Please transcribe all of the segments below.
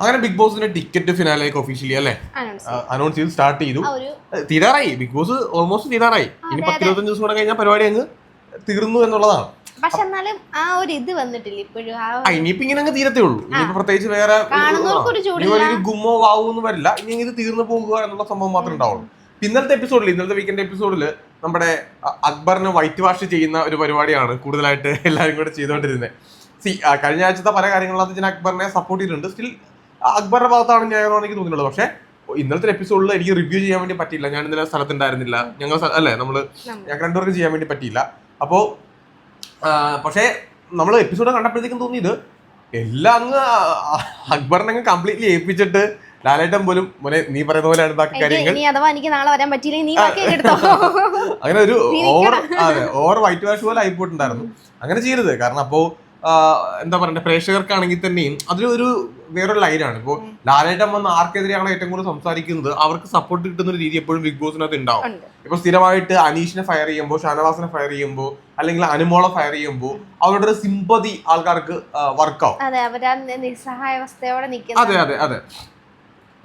അങ്ങനെ ബിഗ് ബോസിന്റെ ടിക്കറ്റ് ഫിനാലേക്ക് ഒഫീഷ്യലി അല്ലേ? അനൗൺസ് ചെയ്ത് സ്റ്റാർട്ട് ചെയ്തു. തീരാറായി. ബിഗ് ബോസ് ഓൾമോസ്റ്റ് തീരാറായി. ഇനി പത്ത് ഇരുപത്തഞ്ച് ദിവസം കൂടെ കഴിഞ്ഞാൽ പരിപാടി അങ്ങ് തീർന്നു എന്നുള്ളതാണ്. പക്ഷെ എന്നാലും ആ ഒരു ഇത് വന്നിട്ടില്ല ഇപ്പോഴും. ഇനിയിപ്പോ ഇങ്ങനെ അങ്ങ് തീരത്തേ ഉള്ളൂ. ഇനിയിപ്പോ പ്രത്യേകിച്ച് വേറെ ഗുമ്മോ വാവൂന്ന് വരില്ല. ഇനി ഇത് തീർന്നു പോകുക എന്നുള്ള സംഭവം മാത്രമേ ഉണ്ടാവുള്ളൂ. ഇന്നലത്തെ എപ്പിസോഡിൽ ഇന്നലത്തെ വീക്കെൻഡ് എപ്പിസോഡിൽ നമ്മുടെ അക്ബറിനെ വൈറ്റ് വാഷ് ചെയ്യുന്ന ഒരു പരിപാടിയാണ് കൂടുതലായിട്ട് എല്ലാവരും കൂടെ ചെയ്തുകൊണ്ടിരുന്നത് സി കഴിഞ്ഞ ആഴ്ചത്തെ പല കാര്യങ്ങളും ഞാൻ അക്ബറിനെ സപ്പോർട്ട് ചെയ്തിട്ടുണ്ട്. സ്റ്റിൽ അക്ബറിന്റെ ഭാഗത്താണ് ഞാൻ എനിക്ക് തോന്നുന്നത് പക്ഷെ ഇന്നത്തെ എപ്പിസോഡിൽ എനിക്ക് റിവ്യൂ ചെയ്യാൻ വേണ്ടി പറ്റിയില്ല. ഞാൻ ഇന്നലെ സ്ഥലത്തുണ്ടായിരുന്നില്ല. ഞങ്ങൾ അല്ലെ നമ്മൾ ഞങ്ങൾ രണ്ടുപേർക്ക് ചെയ്യാൻ വേണ്ടി പറ്റിയില്ല. അപ്പോ പക്ഷെ നമ്മൾ എപ്പിസോഡ് കണ്ടപ്പോഴത്തേക്കും തോന്നിയത് എല്ലാം അങ്ങ് അക്ബറിനെ അങ്ങ് കംപ്ലീറ്റ്ലി ഏൽപ്പിച്ചിട്ട് ലാലേട്ടൻ പോലും മോനെ നീ പറയുന്ന പോലെയാണ് ബാക്കി കാര്യങ്ങൾ. എനിക്ക് നാളെ വരാൻ പറ്റിയില്ലെങ്കിൽ അങ്ങനെ ഒരു ഓവർ അതെ ഓവർ വൈറ്റ് വാഷ് പോലെ ആയിപ്പോയിട്ടുണ്ടായിരുന്നു. അങ്ങനെ ചെയ്യരുത്. കാരണം അപ്പോ ആ, എന്താ പറയണ്ടേ പ്രേക്ഷകർക്കാണെങ്കിൽ തന്നെയും അതിലൊരു വേറൊരു ലൈനാണ് ഇപ്പോൾ ലാലേട്ടൻ വന്ന് ആർക്കെതിരെയാണ് ഏറ്റവും കൂടുതൽ സംസാരിക്കുന്നത്? അവർക്ക് സപ്പോർട്ട് കിട്ടുന്ന ഒരു രീതി എപ്പോഴും ബിഗ് ബോസിനകത്ത് ഉണ്ടാവും. ഉണ്ട്. ഇപ്പൊ സ്ഥിരമായിട്ട് അനീഷിനെ ഫയർ ചെയ്യുമ്പോൾ ഷാനവാസിനെ ഫയർ ചെയ്യുമ്പോൾ അല്ലെങ്കിൽ അനുമോളെ ഫയർ ചെയ്യുമ്പോൾ അവരുടെ ഒരു സിമ്പതി ആൾക്കാർക്ക് വർക്കാവും അതെ അതെ അതെ.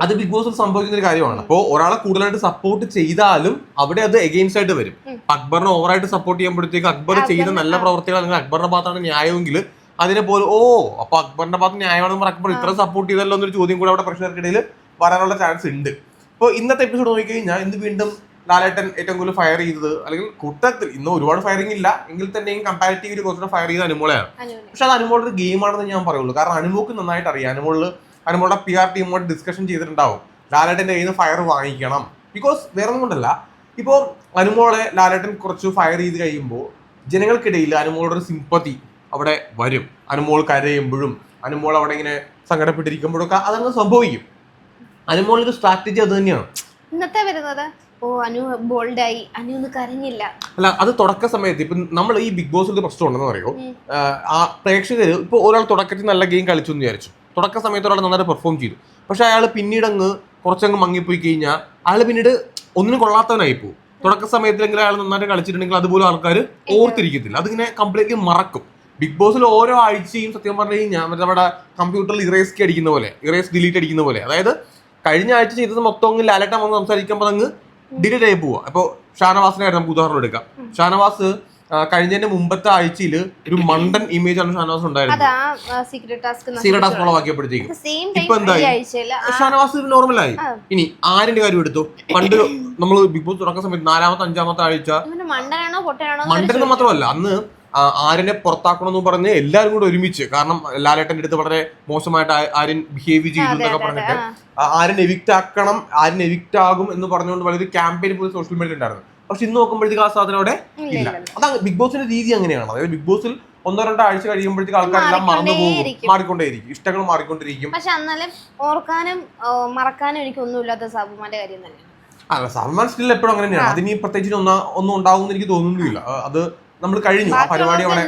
അതെ ബിഗ് ബോസിൽ സംഭവിക്കുന്ന ഒരു കാര്യമാണ്. അപ്പോൾ ഒരാളെ കൂടുതലായിട്ട് സപ്പോർട്ട് ചെയ്താലും അവിടെ അത് എഗെയിൻസ്റ്റ് ആയിട്ട് വരും. അക്ബറിനെ ഓവറായിട്ട് സപ്പോർട്ട് ചെയ്യുമ്പോഴത്തേക്ക് അക്ബർ ചെയ്ത നല്ല പ്രവർത്തികൾ അല്ലെങ്കിൽ അക്ബറിന്റെ ഭാഗത്താണ് ന്യായമെങ്കിൽ അതിനെ പോലെ ഓ അപ്പൊ അക്ബറിന്റെ ഭാഗത്ത് ന്യായമാണെന്ന് പറഞ്ഞ അക്ബർ ഇത്ര സപ്പോർട്ട് ചെയ്തല്ലോ എന്നൊരു ചോദ്യം കൂടെ അവിടെ പ്രശ്നത്തിനിടയിൽ വരാനുള്ള ചാൻസ് ഉണ്ട്. ഇപ്പോൾ ഇന്നത്തെ എപ്പിസോഡ് നോക്കിക്കഴിഞ്ഞാൽ ഇന്ന് വീണ്ടും ലാലേട്ടൻ ഏറ്റവും കൂടുതൽ ഫയർ ചെയ്തത് അല്ലെങ്കിൽ കൂട്ടത്തിൽ ഇന്ന് ഒരുപാട് ഫയറിംഗ് ഇല്ല. എങ്കിൽ തന്നെയും കമ്പാരിറ്റീവ് കുറച്ചുകൂടെ ഫയർ ചെയ്ത അനുമോളയാണ്. പക്ഷെ അത് അനുമോളുടെ ഗെയിം ഗെയിമാണെന്ന് ഞാൻ പറയുള്ളൂ. കാരണം അനുമോക്ക് നന്നായിട്ട് അറിയാം. അനുമോൾ അനുമോളുടെ പി ആർ ടീമോട് ഡിസ്കഷൻ ചെയ്തിട്ടുണ്ടാവും. ലാലേട്ടന്റെ കയ്യിൽ നിന്ന് ഫയർ വാങ്ങിക്കണം. ബിക്കോസ് വേറെ ഒന്നും കൊണ്ടല്ല. ഇപ്പോൾ അനുമോളെ ലാലേട്ടൻ കുറച്ച് ഫയർ ചെയ്ത് കഴിയുമ്പോൾ ജനങ്ങൾക്കിടയിൽ അനുമോളുടെ ഒരു സിമ്പതി അവിടെ വരും. അനുമോൾ കരയുമ്പോഴും അനുമോൾ അവിടെ ഇങ്ങനെ സങ്കടപ്പെട്ടിരിക്കുമ്പോഴൊക്കെ അതങ്ങ് സംഭവിക്കും. അനുമോളൊരു സ്ട്രാറ്റജി അത് തന്നെയാണ്. ഇന്നത്തെ വരുന്നത്? ഓ അനു ബോൾഡായി അനു ഒന്ന് കരഞ്ഞില്ല. അല്ല അത് തുടക്ക സമയത്ത് ഇപ്പം നമ്മൾ ഈ ബിഗ് ബോസിൽ പ്രശ്നം ഉണ്ടെന്ന് പറയുമോ ആ പ്രേക്ഷകർ ഇപ്പോൾ ഒരാൾ തുടക്കത്തിൽ നല്ല ഗെയിം കളിച്ചു എന്ന് വിചാരിച്ചു. തുടക്ക സമയത്ത് ഒരാൾ നന്നായിട്ട് പെർഫോം ചെയ്തു. പക്ഷെ അയാൾ പിന്നീട് അങ്ങ് കുറച്ചങ്ങ് മങ്ങിപ്പോയി കഴിഞ്ഞാൽ അയാൾ പിന്നീട് ഒന്നിനും കൊള്ളാത്തവനായി പോകും. തുടക്ക സമയത്തിലെങ്കിലും അയാൾ നന്നായിട്ട് കളിച്ചിട്ടുണ്ടെങ്കിൽ അതുപോലും ആൾക്കാർ ഓർത്തിരിക്കത്തില്ല. അതിങ്ങനെ കംപ്ലീറ്റ്ലി മറക്കും. ബിഗ് ബോസിൽ ഓരോ ആഴ്ചയും സത്യം പറഞ്ഞു കഴിഞ്ഞാൽ മറ്റേ നമ്മുടെ കമ്പ്യൂട്ടറിൽ ഇറേസ് കി അടിക്കുന്ന പോലെ ഇറേസ് ഡിലീറ്റ് അടിക്കുന്ന പോലെ. അതായത് കഴിഞ്ഞ ആഴ്ച ചെയ്തത് മൊത്തം അങ്ങ് ലാലട്ടം വന്ന് സംസാരിക്കുമ്പോൾ അങ്ങ് ഡിലീറ്റ് ആയി പോവുക അപ്പോൾ ഷാനവാസിനായിട്ട് നമുക്ക് ഉദാഹരണം എടുക്കാം. ഷാനവാസ് കഴിഞ്ഞതിന്റെ മുമ്പത്തെ ആഴ്ചയിൽ ഒരു മണ്ടൻ ഇമേജ് ആണ് ഷാനവാസ് ഉണ്ടായിരുന്നത്. അതാ സീക്രട്ട് ടാസ്ക് സീക്രട്ട് ടാസ്ക് ഫോളോവാക്കിയപ്പോഴത്തേക്കും സെയിം ഇപ്പൊ എന്തായി? ഷാനവാസ് നോർമലായി ആയി. ഇനി ആരിന്റെ കാര്യം എടുത്തു. പണ്ട് നമ്മൾ ബിഗ് ബോസ് തുടക്ക സമയത്ത് നാലാമത്തെ അഞ്ചാമത്തെ ആഴ്ച ഇവന് മണ്ടനാണോ പൊട്ടനാണോ മണ്ടനെന്ന് മാത്രമല്ല അന്ന് ആര്യനെ പുറത്താക്കണമെന്ന് പറഞ്ഞ് എല്ലാവരും കൂടെ ഒരുമിച്ച് കാരണം ലാലേട്ടന്റെ അടുത്ത് വളരെ മോശമായിട്ട് ആര്യൻ ബിഹേവ് ചെയ്തു എന്നൊക്കെ പറഞ്ഞിട്ട് ആര്യൻ എവിക്റ്റ് ആക്കണം ആര്യൻ എവിക്റ്റ് ആകും എന്ന് പറഞ്ഞുകൊണ്ട് വലിയൊരു ക്യാമ്പയിൻ പോയി സോഷ്യൽ മീഡിയ ഉണ്ടായിരുന്നു. പക്ഷെ ഇന്ന് നോക്കുമ്പോഴത്തേക്ക് ആ സാധനം അവിടെ ഇല്ല. അതാണ് ബിഗ് ബോസിന്റെ രീതി അങ്ങനെയാണ്. അതായത് ബിഗ് ബോസിൽ ഒന്നോ രണ്ടോ ആഴ്ച കഴിയുമ്പോഴത്തേക്ക് ആൾക്കാരെല്ലാം മറന്നു പോകും മാറിക്കൊണ്ടേയിരിക്കും. ഇഷ്ടങ്ങൾ മാറിക്കൊണ്ടിരിക്കും പക്ഷെ എന്നാലും ഓർക്കാനും മറക്കാനും എനിക്ക് ഒന്നുമില്ലാത്ത സാബുമാന്റെ കാര്യം തന്നെ. അല്ല സാബുമാൻ സ്റ്റിൽ എപ്പോഴും അങ്ങനെ തന്നെയാണ്. അതിന് പ്രത്യേകിച്ച് ഒന്നാ ഒന്നും ഉണ്ടാവും എനിക്ക് തോന്നുന്നില്ല. അത് നമ്മൾ കഴിഞ്ഞു. ആ പരിപാടി അവിടെ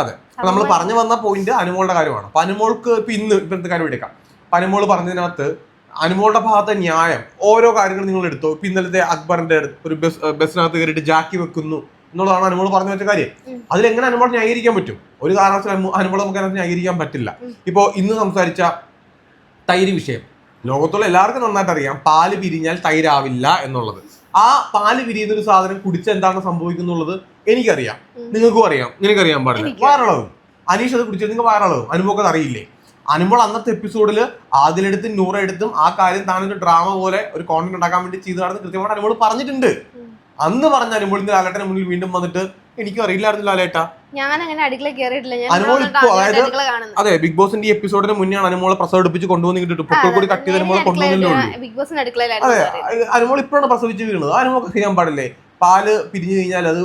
അതെ. നമ്മൾ പറഞ്ഞു വന്ന പോയിന്റ് അനുമോളുടെ കാര്യമാണ്. അപ്പൊ അനുമോൾക്ക് ഇപ്പൊ ഇന്ന് ഇപ്പോഴത്തെ കാര്യം എടുക്കാം. അനുമോൾ പറഞ്ഞതിനകത്ത് അനുമോളുടെ ഭാഗത്തെ ന്യായം ഓരോ കാര്യങ്ങൾ നിങ്ങൾ എടുത്തു? ഇപ്പൊ ഇന്നലത്തെ അക്ബറിന്റെ ഒരു ബസ് ബസ്സിനകത്ത് കയറിയിട്ട് ജാക്കി വെക്കുന്നു എന്നുള്ളതാണ് അനുമോൾ പറഞ്ഞു വെച്ച കാര്യം. അതിലെങ്ങനെ അനുമോൾ ന്യായീകരിക്കാൻ പറ്റും? ഒരു കാരണവശാലും അനുമോൾ നമുക്ക് അതിനകത്ത് ന്യായീകരിക്കാൻ പറ്റില്ല. ഇപ്പോൾ ഇപ്പോ ഇന്ന് സംസാരിച്ച തൈര് വിഷയം. ലോകത്തുള്ള എല്ലാവർക്കും നന്നായിട്ട് അറിയാം പാൽ പിരിഞ്ഞാൽ തൈരാവില്ല എന്നുള്ളത്. ആ പാൽ പിരിയുന്ന ഒരു സാധനം കുടിച്ച് എന്താണ് സംഭവിക്കുന്നുള്ളത് എനിക്കറിയാം. നിങ്ങൾക്കും അറിയാം. നിനക്കറിയാൻ പാടില്ല. വയറളവും. അനീഷ് അത് കുടിച്ചത് നിങ്ങൾക്ക് വയറളവും. അനുഭവം അത് അറിയില്ലേ? അനുമ്പോൾ അന്നത്തെ എപ്പിസോഡിൽ ആദിലെടുത്തും നൂറെടുത്തും ആ കാര്യം താനൊരു ഡ്രാമ പോലെ ഒരു കോണ്ടന്റ് ഉണ്ടാക്കാൻ വേണ്ടി ചെയ്തതാണെന്ന് കൃത്യമായിട്ട് അനുമോൾ പറഞ്ഞിട്ടുണ്ട്. അന്ന് പറഞ്ഞ അനുമോളിന്റെ ലാലേട്ടന് മുന്നിൽ വീണ്ടും വന്നിട്ട് എനിക്ക് അറിയില്ലായിരുന്നു ലാലേട്ട ഞാൻ അങ്ങനെ അടുക്കള കയറിയിട്ടില്ല അനുമോൾ ഇപ്പോ അതായത് അതെ ബിഗ് ബോസിന്റെ ഈ എപ്പിസോഡിന് മുന്നെയാണ് അനുമോളെ പ്രസവം കൊണ്ടുവന്നിട്ട് കൊണ്ടുവന്ന് കിട്ടും കൂടി കട്ട് ചെയ്ത് അനുമോളെ കൊണ്ടുവന്നല്ലേ ബിഗ് ബോസിന്റെ അടുക്കളയിലായിരുന്നു അതെ. അനുമോൾ ഇപ്പോഴാണ് പ്രസവിച്ച് വീണത്. അനുമോൾക്ക് അറിയാൻ പാടില്ലേ? പാൽ പിരിഞ്ഞു കഴിഞ്ഞാൽ അത്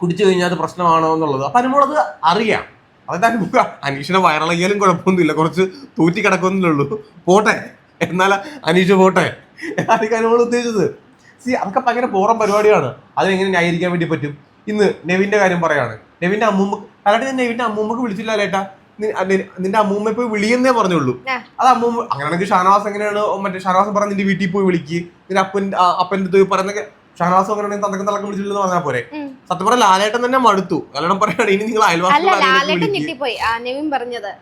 കുടിച്ചു കഴിഞ്ഞാൽ അത് പ്രശ്നമാണോ എന്നുള്ളത്. അപ്പൊ അനുമോൾ അത് അറിയാം. അനുമോൾ അനീഷിനെ വയറിളകിയാലും കുഴപ്പമൊന്നുമില്ല. കുറച്ച് തൂറ്റി കിടക്കുന്നല്ലേ ഉള്ളൂ. പോട്ടെ. എന്നാൽ അനീഷ് പോട്ടെ. അതൊക്കെ നമ്മൾ ഉദ്ദേശിച്ചത്. സി അതൊക്കെ ഭയങ്കര പോറം പരിപാടിയാണ്. അതിനെങ്ങനെ ന്യായീകരിക്കാൻ വേണ്ടി പറ്റും? ഇന്ന് നെവിന്റെ കാര്യം പറയാണ്. നെവിന്റെ അമ്മൂമ്മ അല്ലാണ്ട് ഞാൻ നെവിന്റെ അമ്മൂമ്മക്ക് വിളിച്ചില്ല ലേട്ടാ? നിന്റെ അമ്മൂമ്മ പോയി വിളിയെന്നേ പറഞ്ഞുള്ളൂ. അത് അമ്മൂമ്മ അങ്ങനെയാണെങ്കിൽ ഷാനവാസ് എങ്ങനെയാണ് മറ്റേ ഷാനവാസ് പറഞ്ഞ നിന്റെ വീട്ടിൽ പോയി വിളിക്ക്. നിന്റെ അപ്പൻ അപ്പന്റെ അടുത്ത് പോയി പറയുന്ന ഷാനവാസ് അങ്ങനെ തന്നക്കം തലക്കം വിളിച്ചില്ലെന്ന് പറഞ്ഞാൽ പോരെ. സത്യം പറഞ്ഞ ലാലേട്ടൻ തന്നെ മടുത്തു. ലാലേട്ടൻ പറയാണ് ഇനി നിങ്ങൾ അല്ല ലാലേട്ടൻ. ഞെട്ടിപ്പോയി. ആ നെവിൻ പറഞ്ഞത്.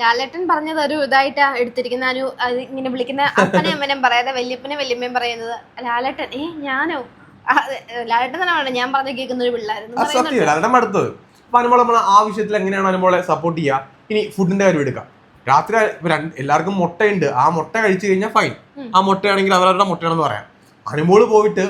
ലാലേട്ടൻ പറഞ്ഞത് ഒരു ഇതായിട്ടാ എടുത്തിരിക്കുന്ന ഒരു അത് ഇങ്ങനെ വിളിക്കുന്ന അപ്പനെ അമ്മനെയും പറയാതെ വല്യപ്പനെ വല്യമ്മയും പറയുന്നത്. ലാലേട്ടൻ ഏ ഞാനോ? ആ, ലാലേട്ടൻ തന്നെ ഞാൻ പറഞ്ഞു കേൾക്കുന്ന ഒരു പിള്ളേരെന്ന് അത് പറയുന്നുണ്ട്. സത്യമല്ല അതിന്റെ അടുത്തത് അപ്പൊ നമ്മൾ ആ വിഷയത്തിൽ എങ്ങനെയാണ് അനുമോളെ സപ്പോർട്ട് ചെയ്യുക ഇനി ഫുഡിന്റെ കാര്യം എടുക്കാം. രാത്രി ഇപ്പൊ രണ്ട് എല്ലാവർക്കും മുട്ടയുണ്ട്. ആ മുട്ട കഴിച്ചു കഴിഞ്ഞാൽ ഫൈൻ ആ മുട്ടയാണെങ്കിൽ അവരവരുടെ മുട്ടയാണെന്ന് പറയാം. അനുമോൾ പോയിട്ട്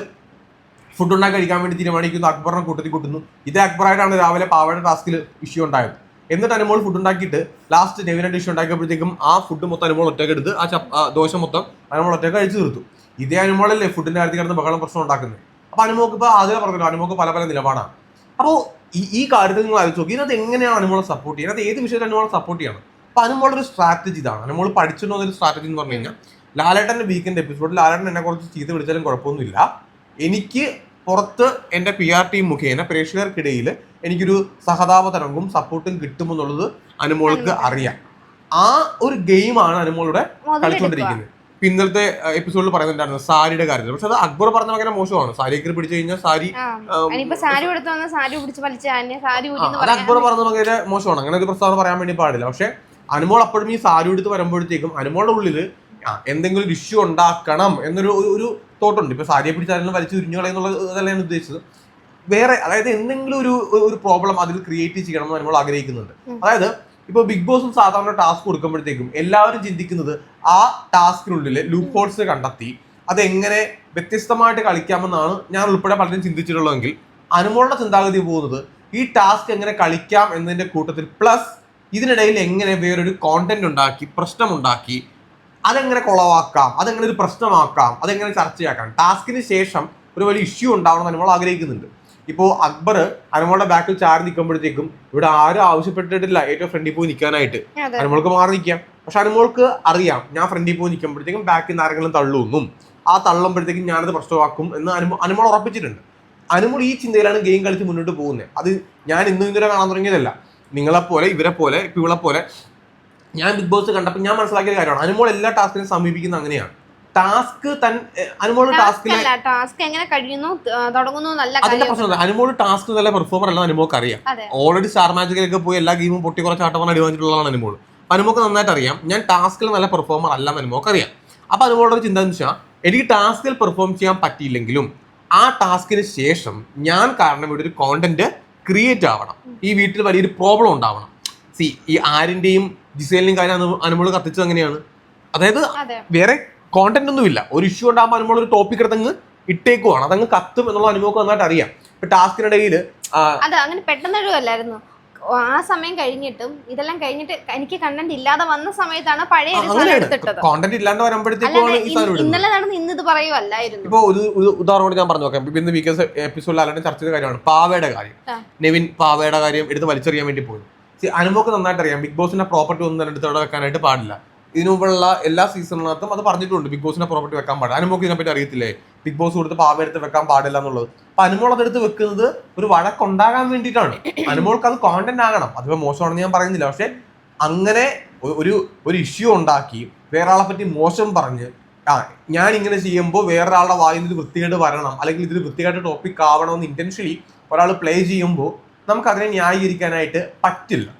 ഫുഡ് ഉണ്ടാക്കി കഴിക്കാൻ വേണ്ടി തീരുമാനിക്കുന്നു അക്ബറിനെ കൂട്ടത്തിൽ കൂട്ടുന്നു. ഇതേ അക്ബറായിട്ടാണ് രാവിലെ പാവയുടെ ടാസ്കിൽ ഇഷ്യൂ ഉണ്ടായത്. എന്നിട്ട് അനുമോൾ ഫുഡ് ഉണ്ടാക്കിയിട്ട് ലാസ്റ്റ് നെവിനെ ഇഷ്യൂ ഉണ്ടാക്കിയപ്പോഴത്തേക്കും ആ ഫുഡ് മൊത്തം അനുമോൾ ഒറ്റയ്ക്ക് എടുത്ത് ആ ദോശ മൊത്തം അനുമോൾ ഒറ്റയ്ക്ക് കഴിച്ചു തീർത്തു. ഇതേ അനുമോളല്ലേ ഫുഡിന്റെ കാര്യത്തിൽ കിടന്ന് ബഹളം പ്രശ്നം ഉണ്ടാക്കുന്നത്. അപ്പോൾ അനുമോക്ക് ഇപ്പൊ ആദ്യം പറഞ്ഞല്ലോ അനുമോക്ക് പല പല നിലപാടാണ് അപ്പോൾ ഈ ഈ കാര്യത്തിൽ നിങ്ങൾ ആലോചിച്ച് നോക്കി ഇതിനകത്ത് എങ്ങനെയാണ് അനുമോളെ സപ്പോർട്ട് ചെയ്യുന്നത് ഏത് വിഷയത്തിൽ അനുമോളെ സപ്പോർട്ട് ചെയ്യണം? അപ്പൊ അനുമോളുടെ ഒരു സ്ട്രാറ്റജി ഇതാണ്. അനുമോൾ പഠിച്ചിട്ടുണ്ടോ സ്ട്രാറ്റജി എന്ന് പറഞ്ഞു കഴിഞ്ഞാൽ ലാലേട്ടന്റെ വീക്കെൻഡ് എപ്പിസോഡിൽ ലാലേട്ടൻ എന്നെ കുറച്ച് ചീത്ത വിളിച്ചാലും കുഴപ്പമൊന്നുമില്ല. എനിക്ക് പുറത്ത് എന്റെ പി ആർ ടി മുഖേന പ്രേക്ഷകർക്കിടയിൽ എനിക്കൊരു സഹതാപ തരംഗവും സപ്പോർട്ടും കിട്ടുമെന്നുള്ളത് അനുമോൾക്ക് അറിയാം. ആ ഒരു ഗെയിമാണ് അനുമോളുടെ കളിച്ചുകൊണ്ടിരിക്കുന്നത്. ഇന്നലത്തെ എപ്പിസോഡിൽ പറയുന്നുണ്ടായിരുന്നു സാരിയുടെ കാര്യത്തിൽ. പക്ഷെ അത് അക്ബർ പറഞ്ഞ ഭയങ്കര മോശമാണ്. സാരിയൊക്കെ പിടിച്ചു കഴിഞ്ഞാൽ സാരി അത് അക്ബർ പറഞ്ഞ ഭയങ്കര മോശമാണ്. അങ്ങനെ ഒരു പ്രസ്താവന പറയാൻ വേണ്ടി പാടില്ല. പക്ഷെ അനുമോൾ അപ്പോഴും ഈ സാരി എടുത്ത് വരുമ്പോഴത്തേക്കും അനുമോളുടെ ഉള്ളിൽ എന്തെങ്കിലും ഒരു ഇഷ്യൂ ഉണ്ടാക്കണം എന്നൊരു ഒരു തോട്ടുണ്ട്. ഇപ്പൊ സാരിയെ പിടിച്ചാലും വലിച്ചു തിരിഞ്ഞു കളയുന്നുള്ള ഇതല്ല ഞാൻ ഉദ്ദേശിച്ചത്. വേറെ അതായത് എന്തെങ്കിലും ഒരു ഒരു പ്രോബ്ലം അതിൽ ക്രിയേറ്റ് ചെയ്യണം എന്ന് നമ്മൾ ആഗ്രഹിക്കുന്നുണ്ട്. അതായത് ഇപ്പൊ ബിഗ് ബോസും സാധാരണ ടാസ്ക് കൊടുക്കുമ്പോഴത്തേക്കും എല്ലാവരും ചിന്തിക്കുന്നത് ആ ടാസ്കിനുള്ളിൽ ലൂപ്പ് ഹോൾസ് കണ്ടെത്തി അതെങ്ങനെ വ്യത്യസ്തമായിട്ട് കളിക്കാമെന്നാണ് ഞാൻ ഉൾപ്പെടെ പലരും ചിന്തിച്ചിട്ടുള്ളതെങ്കിൽ അനുമോളുടെ ചിന്താഗതി പോകുന്നത് ഈ ടാസ്ക് എങ്ങനെ കളിക്കാം എന്നതിന്റെ കൂട്ടത്തിൽ പ്ലസ് ഇതിനിടയിൽ എങ്ങനെ വേറൊരു കോണ്ടന്റ് ഉണ്ടാക്കി പ്രശ്നമുണ്ടാക്കി അതെങ്ങനെ കുളവാക്കാം? അതെങ്ങനെ ഒരു പ്രശ്നമാക്കാം? അതെങ്ങനെ ചർച്ചയാക്കാം? ടാസ്കിന് ശേഷം ഒരു വലിയ ഇഷ്യൂ ഉണ്ടാവണം എന്ന് അനുമോൾ ആഗ്രഹിക്കുന്നുണ്ട്. ഇപ്പോൾ അക്ബർ അനുമോളുടെ ബാക്കിൽ ചാരി നിൽക്കുമ്പോഴത്തേക്കും ഇവിടെ ആരും ആവശ്യപ്പെട്ടിട്ടില്ല. ഏറ്റവും ഫ്രണ്ടിൽ പോയി നിൽക്കാനായിട്ട്. അനുമോൾക്ക് മാറി നിൽക്കാം. പക്ഷെ അനുമോൾക്ക് അറിയാം ഞാൻ ഫ്രണ്ടിൽ പോയി നിൽക്കുമ്പോഴത്തേക്കും ബാക്കിൽ നിന്ന് ആരെങ്കിലും തള്ളുമെന്നും ആ തള്ളുമ്പോഴത്തേക്കും ഞാനത് പ്രശ്നമാക്കും എന്ന് അനുമോ അനുമോൾ ഉറപ്പിച്ചിട്ടുണ്ട്. അനുമോൾ ഈ ചിന്തയിലാണ് ഗെയിം കളിച്ച് മുന്നോട്ട് പോകുന്നത്. അത് ഞാൻ ഇന്നും ഇന്നലെ കാണാൻ തുടങ്ങിയതല്ല. നിങ്ങളെപ്പോലെ ഇവരെ പോലെ ഇവളെ പോലെ ഞാൻ ബിഗ് ബോസ് കണ്ടപ്പോൾ ഞാൻ മനസ്സിലാക്കിയ കാര്യമാണ്. അനുമോൾ എല്ലാ ടാസ്കിനും സമീപിക്കുന്നത് അങ്ങനെയാണ്. ടാസ്ക് തൻ അനുമോൾ ടാസ്ക് ടാസ്കിലെ ടാസ്ക് എങ്ങനെ കഴിയുന്നു തുടങ്ങുന്നു നല്ല അതിന്റെ പ്രശ്നം അനുമോൾ ടാസ്ക് നല്ല പെർഫോമർ അല്ല അനുമോൾക്ക് അറിയാം. ഓൾറെഡി സ്റ്റാർ മാജിക്കിലൊക്കെ പോയി എല്ലാ ഗെയിമും പൊട്ടി കുറച്ച് ആട്ടം അടി വാങ്ങിച്ചിട്ടുള്ളതാണ് അനുമോൾ അനുമോക്ക് നന്നായിട്ട് അറിയാം. ഞാൻ ടാസ്കിൽ നല്ല പെർഫോമർ അല്ല എന്ന് അനുമോക്ക് അറിയാം. അപ്പൊ അനുമോളുടെ ഒരു ചിന്ത എന്ന് വെച്ചാൽ എനിക്ക് ടാസ്കിൽ പെർഫോം ചെയ്യാൻ പറ്റിയില്ലെങ്കിലും ആ ടാസ്കിന് ശേഷം ഞാൻ കാരണം ഇവിടെ ഒരു കോണ്ടന്റ് ക്രിയേറ്റ് ആവണം. ഈ വീട്ടിൽ വലിയൊരു പ്രോബ്ലം ഉണ്ടാവണം. സി ഈ ആരിന്റെയും ജിസേലിന്റെയും കാര്യം അനു- അനുമോൾ കത്തിച്ചത് അങ്ങനെയാണ് അതായത് വേറെ കോണ്ടന്റ് ഒന്നും ഇല്ല. ഒരു ഇഷ്യൂ ഉണ്ടാകുമ്പോൾ അനുമോൾ ഒരു ടോപ്പിക് എടുത്തങ്ങ് ഇട്ടേക്കുവാണ്. അതങ്ങ് കത്തും എന്നുള്ള അനുഭവം നന്നായിട്ട് അറിയാം. ഇപ്പൊ ടാസ്കിനിടയിൽ അതെ അങ്ങനെ പെട്ടെന്ന് എഴുതല്ലായിരുന്നു ആ സമയം കഴിഞ്ഞിട്ടും ഇതെല്ലാം കഴിഞ്ഞിട്ട് എനിക്ക് കണ്ടന്റ് ഇല്ലാതെ വന്ന സമയത്താണ് പഴയ കോണ്ടന്റ് ഇല്ലാണ്ട് ഇടുന്നത്. ഇന്നലെ നടന്ന് ഇന്ന് ഇത് പറയുമല്ലായിരുന്നു ഇപ്പൊ ഒരു ഉദാഹരണം ഞാൻ പറഞ്ഞു നോക്കാം. ഇന്ന് വീക്കെൻഡ് എപ്പിസോഡിൽ അല്ലാണ്ട് ചർച്ച ചെയ്ത കാര്യമാണ്. പാവയുടെ കാര്യം. നെവിൻ പാവയുടെ കാര്യം എടുത്ത് വലിച്ചെറിയാൻ വേണ്ടി പോയി. അനുമോക്ക് നന്നായിട്ട് അറിയാം. ബിഗ് ബോസിന്റെ പ്രോപ്പർട്ടി ഒന്നും തന്നെ എടുത്ത് അവിടെ വെക്കാനായിട്ട് പാടില്ല. ഇതിനു മുമ്പുള്ള എല്ലാ സീസണിനകത്തും അത് പറഞ്ഞിട്ടുണ്ട് ബിഗ് ബോസിന്റെ പ്രോപ്പർട്ടി വെക്കാൻ പാടില്ല. അനുമോക്ക് ഇതിനെപ്പറ്റി അറിയത്തില്ലേ? ബിഗ് ബോസ് കൊടുത്ത് പാവെടുത്ത് വെക്കാൻ പാടില്ല എന്നുള്ളത്. അപ്പൊ അനുമോൾ അതെടുത്ത് വെക്കുന്നത് ഒരു വഴക്കുണ്ടാകാൻ വേണ്ടിയിട്ടാണ്. അനുമോൾക്ക് അത് കോണ്ടന്റ് ആകണം. അതിപ്പോ മോശമാണെന്ന് ഞാൻ പറയുന്നില്ല. പക്ഷെ അങ്ങനെ ഒരു ഒരു ഇഷ്യൂ ഉണ്ടാക്കി വേറെ ആളെ പറ്റി മോശം പറഞ്ഞ് ആ ഞാൻ ഇങ്ങനെ ചെയ്യുമ്പോൾ വേറൊരാളുടെ വായിൽ നിന്ന് വൃത്തികേട് വരണം അല്ലെങ്കിൽ ഇതിൽ വൃത്തികേട്ട ടോപ്പിക് ആവണം എന്ന് ഇന്റൻഷ്യലി ഒരാൾ പ്ലേ ചെയ്യുമ്പോൾ നമുക്ക് അതിനെ ന്യായീകരിക്കാനായിട്ട് പറ്റില്ല.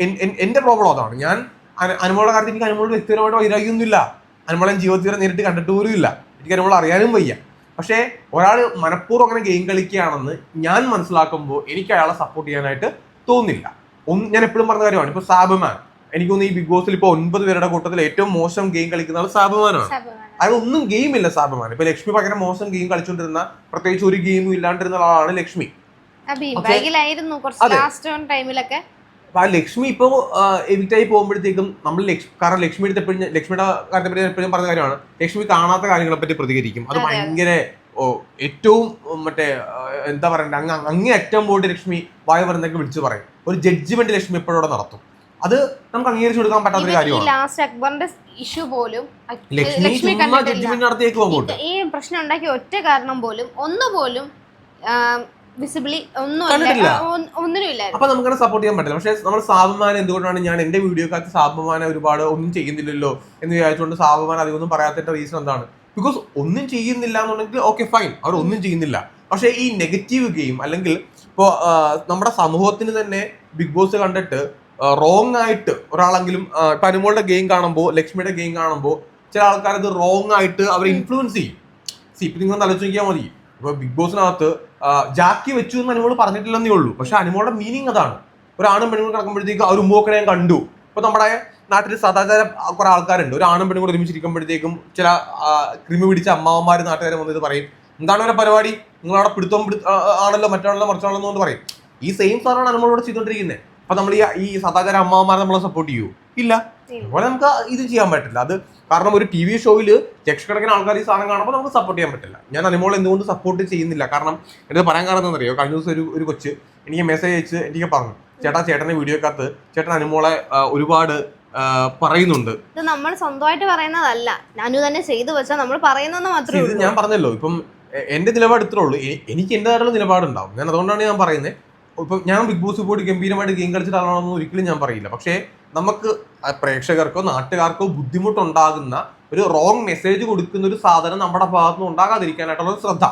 എൻ- എൻ- എന്റെ പ്രോബ്ലം അതാണ്. ഞാൻ അന- അനുമോളുടെ കാര്യത്തിൽ എനിക്ക് അനുമോളുടെ വ്യക്തിപരമായിട്ട് വൈരാഗ്യമൊന്നുമില്ല. അനുമോളെ ജീവിതത്തിൽ നേരിട്ട് കണ്ടിട്ട് പോലും ഇല്ല. എനിക്ക് അനുമോൾ അറിയാനും വയ്യ. പക്ഷേ ഒരാൾ മനഃപൂർവം അങ്ങനെ ഗെയിം കളിക്കുകയാണെന്ന് ഞാൻ മനസ്സിലാക്കുമ്പോൾ എനിക്ക് അയാളെ സപ്പോർട്ട് ചെയ്യാനായിട്ട് തോന്നില്ല. ഒന്ന് ഞാൻ എപ്പോഴും പറഞ്ഞ കാര്യമാണ്. ഇപ്പൊ എനിക്ക് തോന്നുന്നു ഈ ബിഗ് ബോസിൽ ഇപ്പോൾ ഒൻപത് പേരുടെ കൂട്ടത്തിൽ ഏറ്റവും മോശം ഗെയിം കളിക്കുന്ന ആൾ സാബമാനാണ്. അയാൾ അതൊന്നും ഗെയിം ഇല്ല സാബുമാൻ. ഇപ്പൊ ലക്ഷ്മി പകരം മോശം ഗെയിം കളിച്ചുകൊണ്ടിരുന്ന പ്രത്യേകിച്ച് ഒരു ഗെയിമും ഇല്ലാണ്ടിരുന്ന ആളാണ് ലക്ഷ്മി. ബാഗിലായിരുന്നു കുറച്ച്. ലാസ്റ്റ് ടൈമിലൊക്കെ ആ ലക്ഷ്മി ഇപ്പൊ എനിക്കായി പോകുമ്പോഴത്തേക്കും നമ്മൾ കാരണം ലക്ഷ്മി എടുത്ത് എപ്പോഴും ലക്ഷ്മിയുടെ കാര്യത്തെ പറ്റി എപ്പോഴും പറഞ്ഞ കാര്യമാണ് ലക്ഷ്മി കാണാത്ത കാര്യങ്ങളെ പറ്റി പ്രതികരിക്കും. അത്. ഭയങ്കര ഓ, ഏറ്റവും മറ്റേ എന്താ പറയണ്ടേ അങ്ങ് അങ്ങേ അറ്റം പോയിട്ട് ലക്ഷ്മി വായ പറഞ്ഞൊക്കെ വിളിച്ചു പറയും. ഒരു ജഡ്ജ്മെന്റ് ലക്ഷ്മി എപ്പോഴും അവിടെ നടത്തും. അത് നമുക്ക് അംഗീകരിച്ചു കൊടുക്കാൻ പറ്റാത്ത ഒരു കാര്യമാണ്. ലാസ്റ്റ് അക്ബറിന്റെ ഇഷ്യൂ പോലും ലക്ഷ്മി ജഡ്ജ്മെന്റ് നടത്തിയേക്കും ഈ പ്രശ്നം ഉണ്ടാക്കിയ ഒറ്റ കാരണം പോലും ഒന്നുപോലും വിസിബിളി ഒന്നും കണ്ടിട്ടില്ല. ഒന്നിനും ഇല്ലായിരുന്നു അപ്പൊ സപ്പോർട്ട് ചെയ്യാൻ പറ്റില്ല. പക്ഷേ നമ്മൾ സാബുമാനെ എന്തുകൊണ്ടാണ് ഞാൻ എന്റെ വീഡിയോക്കകത്ത് സാബുമാനെ ഒരുപാട് ഒന്നും ചെയ്യുന്നില്ലല്ലോ എന്ന് വിചാരിച്ചുകൊണ്ട് സാബുമാൻ അധികമൊന്നും പറയാത്തതിന്റെ റീസൺ എന്താണ്? ബിക്കോസ് ഒന്നും ചെയ്യുന്നില്ല എന്നുണ്ടെങ്കിൽ ഓക്കെ ഫൈൻ അവർ ഒന്നും ചെയ്യുന്നില്ല. പക്ഷേ ഈ നെഗറ്റീവ് ഗെയിം അല്ലെങ്കിൽ ഇപ്പോൾ നമ്മുടെ സമൂഹത്തിന് തന്നെ ബിഗ് ബോസ് കണ്ടിട്ട് റോങ് ആയിട്ട് ഒരാളെങ്കിലും ആ, ഇപ്പൊ അനുമോളുടെ ഗെയിം കാണുമ്പോൾ ലക്ഷ്മിയുടെ ഗെയിം കാണുമ്പോൾ ചില ആൾക്കാർ അത് റോങ് ആയിട്ട് അവരെ ഇൻഫ്ലുവൻസ് ചെയ്യും. സി ഇപ്പൊ നിങ്ങൾ നല്ല നോക്കിയാൽ മതി. ഇപ്പൊ ബിഗ് ബോസിനകത്ത് ആ, ജാക്കി വെച്ചു എന്ന് അനുമോൾ പറഞ്ഞിട്ടില്ലെന്നേ ഉള്ളൂ. പക്ഷെ അനുമോളുടെ മീനിങ് അതാണ്. ഒരാണും പെണ്ണുങ്ങൾ കൂടെ കിടക്കുമ്പോഴത്തേക്ക് ഉമ്മോക്കനെ ഞാൻ കണ്ടു. ഇപ്പൊ നമ്മുടെ നാട്ടിൽ സദാചാര കുറെ ആൾക്കാരുണ്ട്. ഒരു ആണും പെണ്ണും കൂടെ ഒരുമിച്ചിരിക്കുമ്പോഴത്തേക്കും ചില ക്രിമി കൃമി പിടിച്ച അമ്മാവന്മാർ നാട്ടുകാരെ വന്നിട്ട് പറയും. എന്താണ് ഒരു പരിപാടി? നിങ്ങൾ അവിടെ പിടുത്തം പിടി ആ, ആ, ആണല്ലോ മറ്റാണല്ലോ മറിച്ചാണല്ലോ എന്ന് പറയും. ഈ സെയിം സാറാണ് നമ്മളോട് ചെയ്തുകൊണ്ടിരിക്കുന്നത് അപ്പൊ നമ്മൾ ഈ ഈ സദാചാര അമ്മാവന്മാരെ നമ്മളെ സപ്പോർട്ട് ചെയ്യൂ? ഇല്ല. അതുപോലെ നമുക്ക് ഇത് ചെയ്യാൻ പറ്റില്ല. അത് കാരണം ഒരു ടി വി ഷോയിൽ ലക്ഷക്കണക്കിന് ആൾക്കാർ ഈ സാധനം കാണുമ്പോൾ നമുക്ക് സപ്പോർട്ട് ചെയ്യാൻ പറ്റില്ല. ഞാൻ അനുമോൾ എന്തുകൊണ്ട് സപ്പോർട്ട് ചെയ്യുന്നില്ല? കാരണം എനിക്ക് പറയാൻ കാരണം എന്നറിയോ കഴിഞ്ഞ ദിവസം ഒരു ഒരു കൊച്ച് എനിക്ക് മെസ്സേജ് അയച്ച് എനിക്ക് പറഞ്ഞു. ചേട്ടാ ചേട്ടന്റെ വീഡിയോക്കകത്ത് ചേട്ടൻ അനുമോളെ ഒരുപാട് പറയുന്നുണ്ട്. ഇത് നമ്മൾ സ്വന്തമായിട്ട് പറയുന്നതല്ല. അനു തന്നെ ചെയ്തു വെച്ചാൽ നമ്മൾ പറയുന്നത് മാത്രമേ ഇത് ഞാൻ പറഞ്ഞല്ലോ. ഇപ്പം എന്റെ നിലപാട് ഇത്രേ ഉള്ളൂ. എനിക്ക് എന്റേതായിട്ടുള്ള നിലപാടുണ്ടാവും. ഞാൻ അതുകൊണ്ടാണ് ഞാൻ പറയുന്നത് ഇപ്പം ഞാൻ ബിഗ് ബോസ് പോയിട്ട് ഗംഭീരമായിട്ട് ഗെയിം കളിച്ചിട്ട് ആളാണെന്ന് ഒരിക്കലും ഞാൻ പറയില്ല. പക്ഷേ നമുക്ക് പ്രേക്ഷകർക്കോ നാട്ടുകാർക്കോ ബുദ്ധിമുട്ടുണ്ടാകുന്ന ഒരു റോങ് മെസ്സേജ് കൊടുക്കുന്ന ഒരു സാധനം നമ്മുടെ ഭാഗത്തുനിന്ന് ഉണ്ടാകാതിരിക്കാനായിട്ടുള്ള ഒരു ശ്രദ്ധ.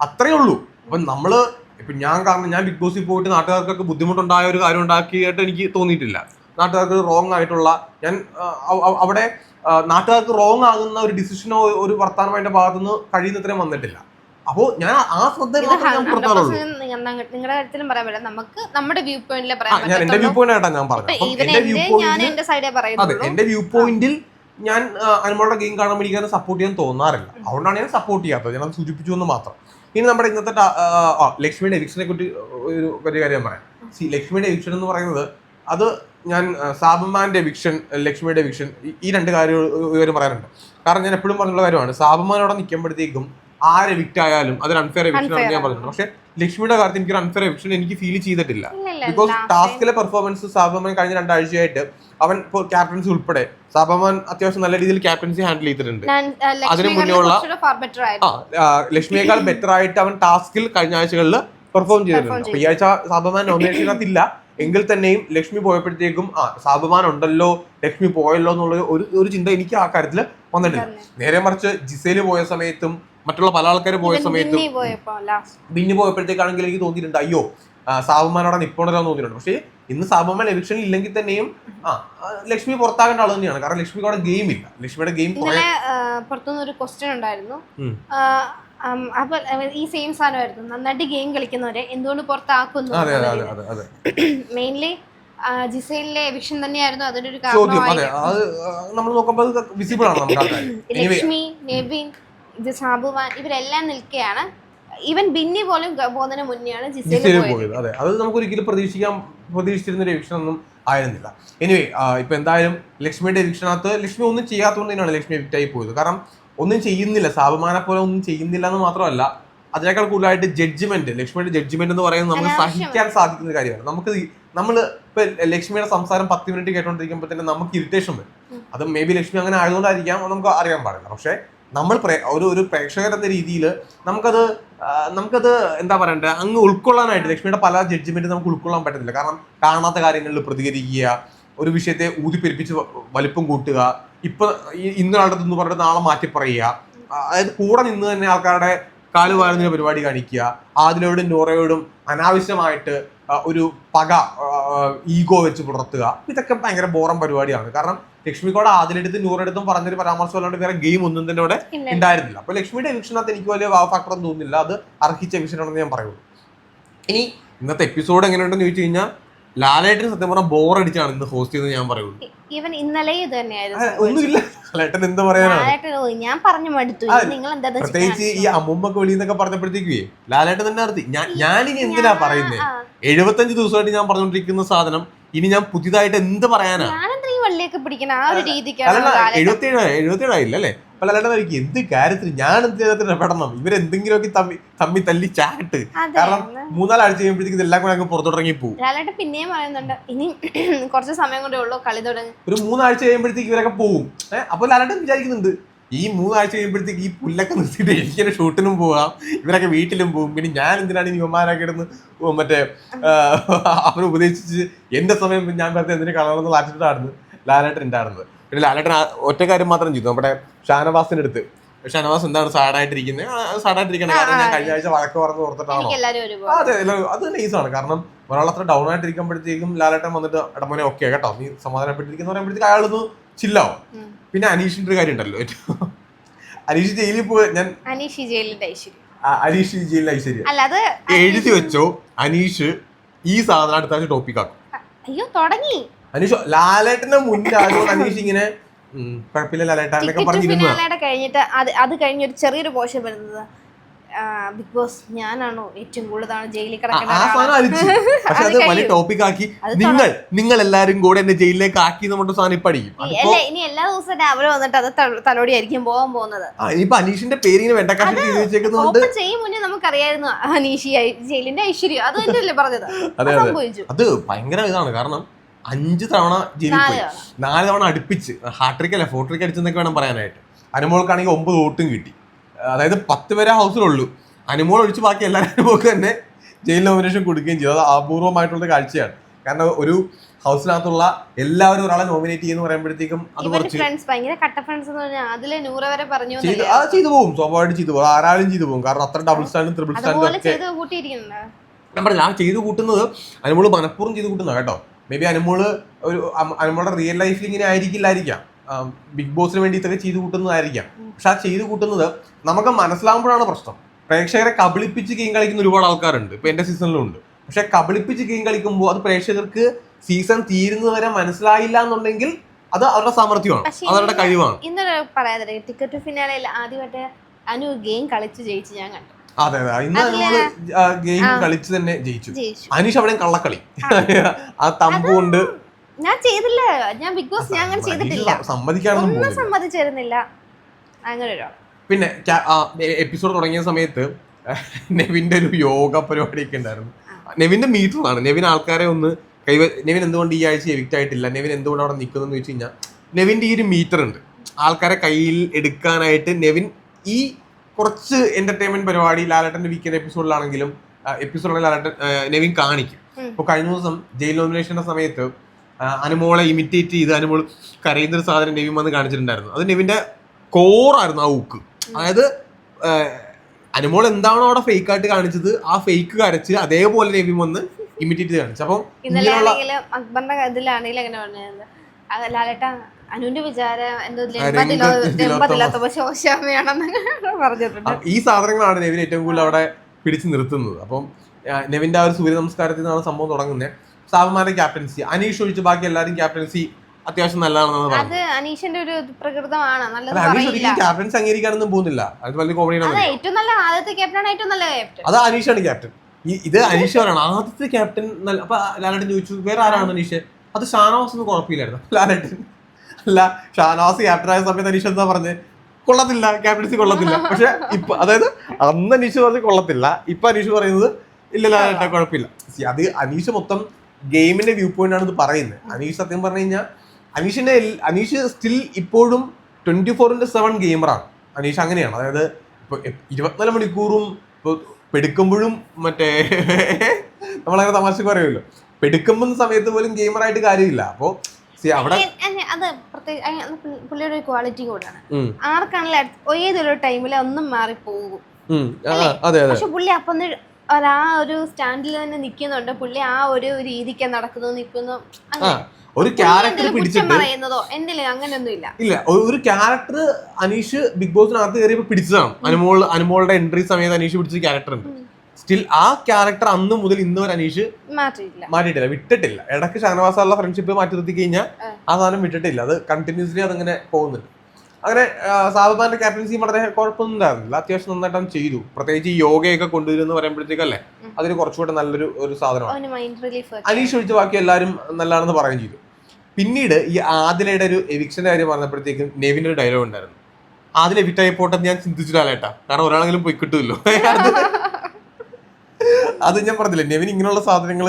അത്രയേ ഉള്ളൂ. അപ്പം നമ്മൾ ഇപ്പൊ ഞാൻ കാരണം ഞാൻ ബിഗ് ബോസിൽ പോയിട്ട് നാട്ടുകാർക്കൊക്കെ ബുദ്ധിമുട്ടുണ്ടായ ഒരു കാര്യം ഉണ്ടാക്കിയിട്ട് എനിക്ക് തോന്നിയിട്ടില്ല. നാട്ടുകാർക്ക് റോങ് ആയിട്ടുള്ള ഞാൻ അവിടെ നാട്ടുകാർക്ക് റോങ് ആകുന്ന ഒരു ഡിസിഷനോ ഒരു വർത്താനമോ എന്റെ ഭാഗത്തുനിന്ന് കഴിയുന്നത്രയും വന്നിട്ടില്ല. അപ്പോ ഞാൻ ആ ശ്രദ്ധ ഞാൻ പുറത്താറുള്ളൂ. നിങ്ങളുടെ കാര്യത്തിലും പറയാൻ പറ്റില്ല. നമുക്ക് നമ്മുടെ വ്യൂ പോയിന്റിലെ പറയാൻ ഞാൻ എന്റെ വ്യൂ പോയിന്റ് ആയിട്ടാ ഞാൻ പറഞ്ഞത്. എന്റെ വ്യൂ പോയിന്റ് ഞാൻ എന്റെ സൈഡേ അതെ പറയുന്നുള്ളൂ. എന്റെ വ്യൂ പോയിന്റിൽ ഞാൻ അനുമോളുടെ ഗെയിം കാണാൻ എനിക്ക് സപ്പോർട്ട് ചെയ്യാൻ തോന്നാറില്ല. അതുകൊണ്ടാണ് ഞാൻ സപ്പോർട്ട് ചെയ്യാത്തത്. ഞാൻ സൂചിപ്പിച്ചു എന്ന് മാത്രം. ഇനി നമ്മുടെ ഇന്നത്തെ ലക്ഷ്മിയുടെ എവിക്ഷനെ കുറിച്ച് ഒരു വലിയ കാര്യം പറയാം. സി ലക്ഷ്മിയുടെ എവിക്ഷൻ എന്ന് പറയുന്നത് അത് ഞാൻ ആ, സാബുമാന്റെ എവിക്ഷൻ ലക്ഷ്മിയുടെ എവിക്ഷൻ ഈ രണ്ട് കാര്യം ഇവരും പറയാനുണ്ട് കാരണം ഞാൻ എപ്പോഴും പറഞ്ഞുള്ള കാര്യമാണ് സാബുമാനോടെ നിൽക്കുമ്പോഴത്തേക്കും ആര് എവിക്റ്റ് ആയാലും അതൊരു അൺഫെയർ എവിക്ഷൻ ആണെന്ന് ഞാൻ പറഞ്ഞിട്ടുണ്ട്. പക്ഷേ ലക്ഷ്മിയുടെ കാര്യത്തിൽ എനിക്ക് അൺഫെയർ എവിക്ഷൻ എനിക്ക് ഫീൽ ചെയ്തിട്ടില്ല. ബിക്കോസ് ടാസ്കിലെ പെർഫോമൻസ് സാബമാൻ കഴിഞ്ഞ രണ്ടാഴ്ചയായിട്ട് അവൻ ഇപ്പോൾ ക്യാപ്റ്റൻസി ഉൾപ്പെടെ സാബമാൻ അത്യാവശ്യം നല്ല രീതിയിൽ ക്യാപ്റ്റൻസി ഹാൻഡിൽ ചെയ്തിട്ടുണ്ട്. അതിന് മുന്നേ ഉള്ള- ലക്ഷ്മിയേക്കാൾ ബെറ്റർ ആയിട്ട് അവൻ ടാസ്കിൽ കഴിഞ്ഞ ആഴ്ചകളിൽ പെർഫോം ചെയ്തിട്ടുണ്ട്. അപ്പൊ ഈ ആഴ്ച സാബമാൻ നോമിനേഷനകത്തില്ല എങ്കിൽ തന്നെയും ലക്ഷ്മി പോയപ്പോഴത്തേക്കും ആ സാബമാൻ ഉണ്ടല്ലോ ലക്ഷ്മി പോയല്ലോ എന്നുള്ള ഒരു ഒരു ചിന്ത എനിക്ക് ആ കാര്യത്തിൽ വന്നിട്ടില്ല. നേരെ മറിച്ച് ജിസേൽ പോയ സമയത്തും മറ്റുള്ള പല ആൾക്കാർ പോയ സമയത്ത് ബിന്നി പോയപ്പോഴത്തേക്കാണെങ്കിൽ എനിക്ക് തോന്നിയിട്ടുണ്ട് അയ്യോ സാബുമാനോടാണ് സാബുമാനോടെ നിപ്പോണല്ലോ തോന്നിയിട്ടുണ്ട്. പക്ഷേ ഇന്ന് സാബുമാൻ എലക്ഷൻ ഇല്ലെങ്കിൽ തന്നെയും ആ ലക്ഷ്മി പുറത്താകേണ്ട ആൾ തന്നെയാണ്. കാരണം ലക്ഷ്മിക്ക് അവിടെ ഗെയിം ഇല്ല. ലക്ഷ്മിയുടെ ഗെയിം പുറത്തുനിന്ന് ഒരു ക്വസ്റ്റ്യൻ ഉണ്ടായിരുന്നു. അപ്പൊ ഈ സെയിം സാധനമായിരുന്നു. നന്നായിട്ട് ഗെയിം കളിക്കുന്നവരെ എന്തുകൊണ്ട് പുറത്താക്കുന്നു മെയിൻലി ജിസൈലിലെ എവിക്ഷൻ തന്നെയായിരുന്നു. ഒരു കാരണം നമ്മൾ നോക്കുമ്പോൾ വിസിബിൾ ആണ് ലക്ഷ്മി നെവിൻ ഇത് സാബുവാൻ ഇവരെല്ലാം നിൽക്കുകയാണ് ഈവൻ ബിന്നി പോലും പോകുന്നതിന് മുന്നെയാണ് ജിസൈൽ പോയത്. അതെ. അത് നമുക്ക് ഒരിക്കലും പ്രതീക്ഷിക്കാൻ പ്രതീക്ഷിച്ചിരുന്ന ഒരു വീക്ഷണമൊന്നും ആയിരുന്നില്ല. എനിവേ ഇപ്പൊ എന്തായാലും ലക്ഷ്മിയുടെ എവിക്ഷനകത്ത് ലക്ഷ്മി ഒന്നും ചെയ്യാത്തതുകൊണ്ട് തന്നെയാണ് ലക്ഷ്മി എവിക്റ്റ് പോയത്. കാരണം ഒന്നും ചെയ്യുന്നില്ല. സാബുമാനെ പോലെ ഒന്നും ചെയ്യുന്നില്ല എന്ന് മാത്രമല്ല അതിനേക്കാൾ കൂടുതലായിട്ട് ജഡ്ജ്മെന്റ് ലക്ഷ്മിയുടെ ജഡ്ജ്മെന്റ് എന്ന് പറയുന്നത് നമുക്ക് അനാവശ്യമാണ്. സഹിക്കാൻ സാധിക്കുന്ന കാര്യമാണ്. നമുക്ക് നമ്മൾ നമ്മൾ ഇപ്പൊ ലക്ഷ്മിയുടെ സംസാരം പത്ത് മിനിറ്റ് കേട്ടോണ്ടിരിക്കുമ്പോൾ തന്നെ നമുക്ക് ഇറിറ്റേഷൻ വരും. അത് മേ ബി ലക്ഷ്മി അങ്ങനെ ആയതുകൊണ്ടായിരിക്കാം നമുക്ക് അറിയാൻ പാടില്ല. പക്ഷെ നമ്മൾ ഒരു ഒരു പ്രേക്ഷകർ എന്ന രീതിയിൽ നമുക്കത് നമുക്കത് എന്താ പറയണ്ടേ അങ്ങ് ഉൾക്കൊള്ളാനായിട്ട് ലക്ഷ്മിയുടെ പല ജഡ്ജ്മെന്റ് നമുക്ക് ഉൾക്കൊള്ളാൻ പറ്റത്തില്ല. കാരണം കാണാത്ത കാര്യങ്ങളിൽ പ്രതികരിക്കുക ഒരു വിഷയത്തെ ഊതിപ്പെരിപ്പിച്ച് വലിപ്പം കൂട്ടുക ഇപ്പൊ ഇന്നാളുടെ എന്ന് പറഞ്ഞിട്ട് നാളെ മാറ്റി പറയുക അതായത് കൂടെ നിന്ന് തന്നെ ആൾക്കാരുടെ കാൽ വാരുന്ന പരിപാടി കാണിക്കുക ആദിലോടും നോറയോടും അനാവശ്യമായിട്ട് ഒരു പക ഈഗോ വെച്ച് പുലർത്തുക ഇതൊക്കെ ഭയങ്കര ബോറം പരിപാടിയാണ്. കാരണം ലക്ഷ്മിക്കോട് ആദിലെടുത്തും നൂറെടുത്തും പറഞ്ഞൊരു പരാമർശം അല്ലാണ്ട് വേറെ ഗെയിം ഒന്നും തന്നെ ഇവിടെ ഉണ്ടായിരുന്നില്ല. അപ്പൊ ലക്ഷ്മിയുടെ എവിക്ഷനകത്ത് എനിക്ക് വലിയ വാവ് ഫാക്ടർ ഒന്നും തോന്നുന്നില്ല. അത് അർഹിച്ച എവിക്ഷനാണെന്ന് ഞാൻ പറയുള്ളൂ. ഇനി ഇന്നത്തെ എപ്പിസോഡ് എങ്ങനെയുണ്ടെന്ന് ചോദിച്ചു കഴിഞ്ഞാൽ ലാലേട്ടൻ സത്യം പറഞ്ഞാൽ ബോറടിച്ചാണ് ഇന്ന് ഹോസ്റ്റ് ചെയ്തത് ഞാൻ പറയുള്ളൂ. ഇവൻ ഇന്നലെ ഇത് തന്നെയായിരുന്നു ഒന്നുമില്ല. ലാലേട്ടൻ എന്താ പറയാനാണ്? ഞാൻ പറഞ്ഞു മടുത്തു. നിങ്ങൾ എന്താ പ്രത്യേകിച്ച് ഈ അമ്മുമ്മക്ക് വെളിയെന്നൊക്കെ പറഞ്ഞപ്പോഴത്തേക്കേ ലാലേട്ടൻ തന്നെ നടത്തി ഞാൻ ഞാനിനി എന്തിനാ പറയുന്നത് എഴുപത്തഞ്ച് ദിവസമായിട്ട് ഞാൻ പറഞ്ഞുകൊണ്ടിരിക്കുന്ന സാധനം ഇനി ഞാൻ പുതിയതായിട്ട് എന്ത് പറയാനാ? വള്ളിയൊക്കെ പിടിക്കണ ആ ഒരു രീതിക്കാണ് എഴുപത്തിയേഴായില്ലേ ലാലേട്ടൻ അല്ലേ അപ്പൊ ലാലേട്ടൻ എനിക്ക് എന്ത് കാര്യത്തിന് ഞാൻ എന്ത് ചെയ്തിട്ട് ഇടപെടണം ഇവരെന്തെങ്കിലുമൊക്കെ തമ്മി തമ്മി തല്ലി ചാട്ട്. അതെ കാരണം മൂന്നാലാഴ്ച കഴിയുമ്പോഴത്തേക്ക് ഇതെല്ലാം കൂടെ അങ്ങ് പുറത്തോട്ടിറങ്ങി പോകും ലാലേട്ടൻ പിന്നെയും പറയുന്നുണ്ട് ഇനി കുറച്ച് സമയം കൊണ്ടേ ഉള്ളൂ കളി തുടങ്ങി. ഒരു മൂന്നാഴ്ച കഴിയുമ്പോഴത്തേക്ക് ഇവരൊക്കെ പോകും ഏഹ് അപ്പൊ ലാലേട്ടൻ വിചാരിക്കുന്നുണ്ട് ഈ മൂന്നാഴ്ച കഴിയുമ്പോഴത്തേക്ക് ഈ പുല്ലൊക്കെ നിർത്തിയിട്ട് എനിക്കൊരു ഷൂട്ടിനും പോവാം ഇവരൊക്കെ വീട്ടിലും പോകും പിന്നെ ഞാൻ എന്തിനാണ് ഈ ഉമ്മാരൊക്കെ ഇടുന്ന് മറ്റേ അവരെ ഉപദേശിച്ച് എന്റെ സമയം ഞാൻ വെറുതെ എന്തിനു കളർന്ന് ആറ്റിട്ടായിരുന്നു ലാലേട്ടൻ ഉണ്ടായിരുന്നത് പിന്നെ ലാലേട്ടൻ ഒറ്റ കാര്യം മാത്രം ചെയ്തു. നമ്മുടെ ഷാനവാസിന്റെ അടുത്ത്. ഷാനവാസ് എന്താണ് സാഡായിട്ടിരിക്കുന്നത് സാഡായിട്ടിരിക്കണം കാരണം ഞാൻ കഴിഞ്ഞ ആഴ്ച വഴക്ക് പറഞ്ഞു ഓർത്തിട്ടാണോ? അതെ അത് നൈസാണ് കാരണം ഒരാൾ അത്ര ഡൗൺ ആയിട്ടിരിക്കുമ്പോഴത്തേക്കും ലാലേട്ടൻ വന്നിട്ട് എടമോനെ ഓക്കെ കേട്ടോ. നീ സമാധാനപ്പെട്ടിരിക്കുന്ന പറയുമ്പോഴത്തേക്ക് അയാളൊന്ന് ചില്ലാവും. പിന്നെ അനീഷിന്റെ ഒരു കാര്യം ഉണ്ടല്ലോ. അനീഷ് ജയിലിൽ പോയി ഞാൻ അനീഷ് ജയിലിന്റെ ഐശ്വര്യം. അനീഷ് എഴുതി വെച്ചോ അനീഷ് ഈ സാധനം അടുത്ത ടോപ്പിക്കാക്കും ടോപ്പിക് ആക്കും. അയ്യോ തുടങ്ങി. അനീഷ് ലാലേട്ടന്റെ മുന്നിൽ ആയതുകൊണ്ട് അനീഷ് ഇങ്ങനെ കുഴപ്പമില്ല ലാലേട്ട എന്നൊക്കെ ടിക്കറ്റ് കഴിഞ്ഞിട്ട് അത് അത് കഴിഞ്ഞ ഒരു ചെറിയൊരു പോഷൻ വരുന്നത്. ബിഗ് ബോസ് ഞാനാണോ ഏറ്റവും കൂടുതൽ ജയിലിൽ? പക്ഷെ അത് വലിയ. ടോപ്പിക് ആക്കി. നിങ്ങൾ നിങ്ങൾ എല്ലാരും കൂടെ എന്നെ ജയിലിലേക്ക് ആക്കി പറഞ്ഞ സാധനം ഇപ്പൊ അടിക്കും അല്ല ഇനി എല്ലാ ദിവസവും രാവിലെ വന്നിട്ട് അത് തലോടി ആയിരിക്കും പോകാൻ പോകുന്നത്. ഇനിയിപ്പോ അനീഷിന്റെ പേര് ഇങ്ങനെ വെണ്ടക്കാശി എഴുതി വെച്ചേക്കുന്നതുകൊണ്ട് ഓപ്പൺ ചെയ്യും മുന്നേ നമുക്കറിയായിരുന്നു അനീഷി ജയിലിന്റെ ഐശ്വര്യം. അത് തന്നെയല്ലേ പറഞ്ഞത്. അത് ഭയങ്കര ഇതാണ്. കാരണം അഞ്ച് തവണ ജയിലിൽ നാല് പോയി തവണ. നാല് തവണ അടുപ്പിച്ച്. ഹാട്രിക് അല്ല ഫോട്രിക് അടിച്ചെന്നൊക്കെ വേണം പറയാനായിട്ട്. അനുമോൾക്കാണെങ്കിൽ ഒമ്പത് വോട്ടും കിട്ടി. അതായത് പത്ത് പേരെ ഹൗസിലുള്ളൂ. അനുമോൾ ഒഴിച്ച് ബാക്കി എല്ലാ അനുമോൾക്ക് തന്നെ ജയിൽ നോമിനേഷൻ കൊടുക്കുകയും ചെയ്തു. അത് അപൂർവമായിട്ടുള്ള കാഴ്ചയാണ്. കാരണം ഒരു ഹൗസിനകത്തുള്ള എല്ലാവരും ഒരാളെ നോമിനേറ്റ് ചെയ്യുന്ന പറയുമ്പോഴത്തേക്കും അത് കുറച്ച് പറഞ്ഞു ചെയ്ത് പോകും സ്വാഭാവികമായിട്ട് ചെയ്തു പോകും ആരാളും ചെയ്തു പോകും കാരണം അത്ര ഡബിൾ സ്റ്റാൻഡും ട്രിപ്പിൾ സ്റ്റാൻഡും ഒക്കെ ഞാൻ പറഞ്ഞു ആ ചെയ്ത് കൂട്ടുന്നത് അനുമോൾ മനഃപൂർവം ചെയ്തു കൂട്ടുന്നതാണ് കേട്ടോ. മേ ബി അനുമോൾ ഒരു അനുമോളുടെ റിയൽ ലൈഫിൽ ഇങ്ങനെ ആയിരിക്കില്ലായിരിക്കാം. ബിഗ് ബോസിന് വേണ്ടി ഇത്രയും ചെയ്തു കൂട്ടുന്നതായിരിക്കാം. പക്ഷെ ആ ചെയ്തു കൂട്ടുന്നത് നമുക്ക് മനസ്സിലാവുമ്പോഴാണ് പ്രശ്നം. പ്രേക്ഷകരെ കബളിപ്പിച്ച് ഗെയിം കളിക്കുന്ന ഒരുപാട് ആൾക്കാരുണ്ട്. ഇപ്പൊ എന്റെ സീസണിലും ഉണ്ട്. പക്ഷെ കബളിപ്പിച്ച് ഗെയിം കളിക്കുമ്പോൾ അത് പ്രേക്ഷകർക്ക് സീസൺ തീരുന്നവരെ മനസ്സിലായില്ല എന്നുണ്ടെങ്കിൽ അത് അവരുടെ സാമർഥ്യമാണ്. അവരുടെ കഴിവാണ്. ഇന്നലെ പറയാതെ ടിക്കറ്റ് ഫിനാലയിൽ ആദ്യമായിട്ട് അനു ഗെയിം കളിച്ച് ജയിച്ച് ഞാൻ കണ്ടു. അതെ അതെ. ഇന്ന് നമ്മൾ ഗെയിം. കളിച്ച് തന്നെ ജയിച്ചു. അനീഷ് അവിടെ കള്ളക്കളി. ആ. തമ്പു കൊണ്ട് ഞാൻ ചെയ്തില്ല. ഞാൻ ബിഗ് ബോസ് ഞാൻ അങ്ങനെ ചെയ്തിട്ടില്ല. സമ്മതിക്കാനൊന്നും സമ്മതിച്ചിരുന്നില്ല. അങ്ങനെ പിന്നെ എപ്പിസോഡ് തുടങ്ങിയ സമയത്ത് നെവിന്റെ ഒരു യോഗ പരിപാടിയൊക്കെ ഉണ്ടായിരുന്നു. നെവിന്റെ മീറ്ററാണ് നെവിൻ ആൾക്കാരെ ഒന്ന് കൈവ നെവിൻ എന്തുകൊണ്ട് ഈ ആഴ്ച എവിക്റ്റ് ആയിട്ടില്ല? നെവിൻ എന്തുകൊണ്ട് അവിടെ നിൽക്കുന്നു വെച്ച് കഴിഞ്ഞാൽ നെവിന്റെ ഈ ഒരു മീറ്റർ ഉണ്ട്. ആൾക്കാരെ കയ്യിൽ എടുക്കാനായിട്ട് നെവിൻ ഈ കുറച്ച് എന്റർടൈൻമെന്റ് പരിപാടി ലാലട്ടന്റെ വീക്കെൻഡ് എപ്പിസോഡിലാണെങ്കിലും എപ്പിസോഡിൽ ലാലട്ടൻ നെവിൻ കാണിക്കും. അപ്പോൾ കഴിഞ്ഞ ദിവസം ജയിൽ നോമിനേഷന്റെ സമയത്ത് അനുമോളെ ഇമിറ്റേറ്റ് ചെയ്ത് അനുമോൾ കരയുന്ന ഒരു സാധനം നെവിൻ വന്ന് കാണിച്ചിട്ടുണ്ടായിരുന്നു. അത് നെവിന്റെ കോറായിരുന്നു ആ ഊക്ക് അതായത് അനുമോൾ എന്താണോ അവിടെ ഫേക്ക് ആയിട്ട് കാണിച്ചത് ആ ഫേക്ക് കരച്ച് അതേപോലെ നെവിൻ വന്ന് ഇമിറ്റേറ്റ് ചെയ്ത് കാണിച്ചു. അപ്പം ഇന്നലെ അക്ബറിന്റെ ഇതിലാണെങ്കിലും എങ്ങനെ പറഞ്ഞത്? ലാലേട്ട അനുവിന്റെ വിചാരം എന്തോ പറഞ്ഞിട്ടുണ്ട്. ഈ സാധനങ്ങളാണ് നെവിൻ ഏറ്റവും കൂടുതൽ അവിടെ പിടിച്ചു നിർത്തുന്നത്. അപ്പം നെവിന്റെ ആ ഒരു സൂര്യ നമസ്കാരത്തിൽ നിന്നാണ് സംഭവം തുടങ്ങുന്നത്. സാബുമാരുടെ ക്യാപ്റ്റൻസി. അനീഷ് ഒഴിച്ച് ബാക്കി എല്ലാവരും ക്യാപ്റ്റൻസി അത്യാവശ്യം നല്ലതാണെന്നാണ് അത് അനീഷിന്റെ ഒരു പ്രകൃതമാണ്. നല്ലത് അല്ല അനീഷ് പറയില്ല. ഒരിക്കലും ക്യാപ്റ്റൻസി അംഗീകരിക്കാനൊന്നും പോകുന്നില്ല. അത് വലിയ കോമഡിയാണ് ഏറ്റവും നല്ല ആദ്യത്തെ ക്യാപ്റ്റൻ ഏറ്റവും നല്ല ക്യാപ്റ്റൻ. അത് അനീഷാണ് ക്യാപ്റ്റൻ. ഇത് അനീഷ് ആരാണ് ആദ്യത്തെ ക്യാപ്റ്റൻ അപ്പൊ ലാലേട്ടൻ ചോദിച്ചു വേറെ ആരാണ് അനീഷ്? അത് ഷാനവാസ് ഒന്നും കുഴപ്പമില്ലായിരുന്നു. ലാലേട്ടൻ. അല്ല ഷാനാസ് ക്യാപ്റ്റൻ ആയ സമയത്ത് അനീഷ് എന്താ പറഞ്ഞത് കൊള്ളത്തില്ല. ക്യാപ്റ്റൻസി കൊള്ളത്തില്ല. പക്ഷെ ഇപ്പൊ അതായത് അന്ന് അനീഷ് പറഞ്ഞ് കൊള്ളത്തില്ല. ഇപ്പൊ അനീഷ് പറയുന്നത് ഇല്ലല്ലോ ലാലേട്ട കുഴപ്പമില്ല അത് അനീഷ് മൊത്തം ഗെയിമിന്റെ വ്യൂ പോയിന്റ് ആണ് ഇത് പറയുന്നത്. അനീഷ് സത്യം പറഞ്ഞു കഴിഞ്ഞാൽ അനീഷിന്റെ അനീഷ് സ്റ്റിൽ ഇപ്പോഴും ട്വന്റി ഫോർ ഇന്റു സെവൻ ഗെയിമറാണ് അനീഷ് അങ്ങനെയാണ്. അതായത് ഇപ്പൊ ഇരുപത്തിനാല് മണിക്കൂറും ഇപ്പൊ പെടുക്കുമ്പോഴും മറ്റേ നമ്മളങ്ങനെ തമാശക്ക് പറയുമല്ലോ. പെടുക്കുമ്പോൾ സമയത്ത് പോലും ഗെയിമറായിട്ട് കാര്യമില്ല. അപ്പോ see, അവിടെ അത് പുള്ളിയുടെ ഒരു ക്വാളിറ്റി കൂടാണ് ആർക്കാണെങ്കിലും ഏതൊരു ടൈമിൽ ഒന്നും മാറിപ്പോകും. പോകും അതെ അതെ. പക്ഷെ പുള്ളി അപ്പം ആ ഒരു സ്റ്റാൻഡിൽ തന്നെ നിൽക്കുന്നുണ്ട് പുള്ളി ആ ഒരു രീതിക്ക് നടക്കുന്നു നിൽക്കുന്നു ഒരു ക്യാരക്ടർ പിടിച്ചിട്ട് ഇല്ല. ഇല്ല ഒരു ക്യാരക്ടർ അനീഷ് ബിഗ് ബോസിനകത്ത് കയറിയപ്പോ പിടിച്ചതാണ്. അനുമോൾ അനുമോളുടെ എൻട്രി സമയത്ത് അനീഷ് പിടിച്ച ക്യാരക്ടർ ഉണ്ട്. സ്റ്റിൽ ആ ക്യാരക്ടർ അന്ന് മുതൽ ഇന്ന് വരെ അനീഷ് മാറ്റിയിട്ടില്ല. വിട്ടിട്ടില്ല. ഇടയ്ക്ക് ഷാനവാസുള്ള ഫ്രണ്ട്ഷിപ്പ് മാറ്റി നിർത്തി കഴിഞ്ഞാൽ ആ. സാധനം വിട്ടിട്ടില്ല. അത് കണ്ടിന്യൂസ്ലി അതങ്ങനെ പോകുന്നുണ്ട്. അങ്ങനെ സാബുബാന്റെ ക്യാപ്റ്റൻസി വളരെ കുഴപ്പമൊന്നും ഉണ്ടായിരുന്നില്ല. അത്യാവശ്യം നന്നായിട്ട് അവൻ ചെയ്തു. പ്രത്യേകിച്ച് ഈ യോഗയൊക്കെ കൊണ്ടുവരുമെന്ന് പറയുമ്പോഴത്തേക്കല്ലേ. അതിന് കുറച്ചുകൂടെ നല്ലൊരു ഒരു സാധനമാണ്. അനീഷ് ഒഴിച്ച് ബാക്കി എല്ലാവരും നല്ലതാണെന്ന് പറയുകയും ചെയ്തു. പിന്നീട് ഈ ആദിലയുടെ ഒരു എവിക്ഷന്റെ കാര്യം പറഞ്ഞപ്പോഴത്തേക്കും നെവിന്റെ ഒരു ഡയലോഗ് ഉണ്ടായിരുന്നു. ആദില വിട്ടായി പോട്ടെന്ന് ഞാൻ ചിന്തിച്ചിട്ടാലേട്ടാ കാരണം ഒരാളെങ്കിലും പോയി കിട്ടുമല്ലോ. അത് ഞാൻ പറഞ്ഞില്ലേ നെവിൻ ഇങ്ങനെയുള്ള സാധനങ്ങൾ